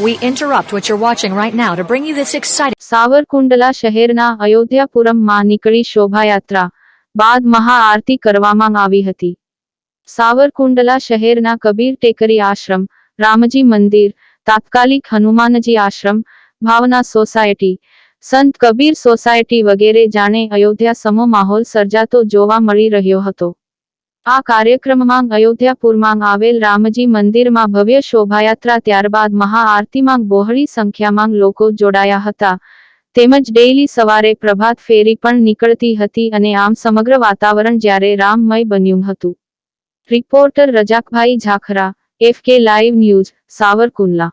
We interrupt what you're watching right now to bring you this exciting Savarkundla શહેરના અયોધ્યાપુરમમાં નીકળી શોભાયાત્રા બાદ મહાઆરતી કરવામાં આવી હતી. સાવરકુંડલા શહેરના કબીર ટેકરી આશ્રમ, રામજી મંદિર, તાત્કાલિક હનુમાનજી આશ્રમ, ભાવના સોસાયટી, સંત કબીર સોસાયટી વગેરે જાણે અયોધ્યા સમો માહોલ સર્જાતો જોવા મળી રહ્યો હતો. આ કાર્યક્રમમાં અયોધ્યાપુરમાં આવેલ રામજી મંદિરમાં ભવ્ય શોભાયાત્રા, ત્યારબાદ મહાઆરતીમાં બહોળી સંખ્યામાં લોકો જોડાયા હતા. તેમજ ડેઈલી સવારે પ્રભાત ફેરી પણ નીકળતી હતી અને આમ સમગ્ર વાતાવરણ જ્યારે રામમય બન્યું હતું. Reporter રજાકભાઈ Jhakhra, F K live news, Savarkundla.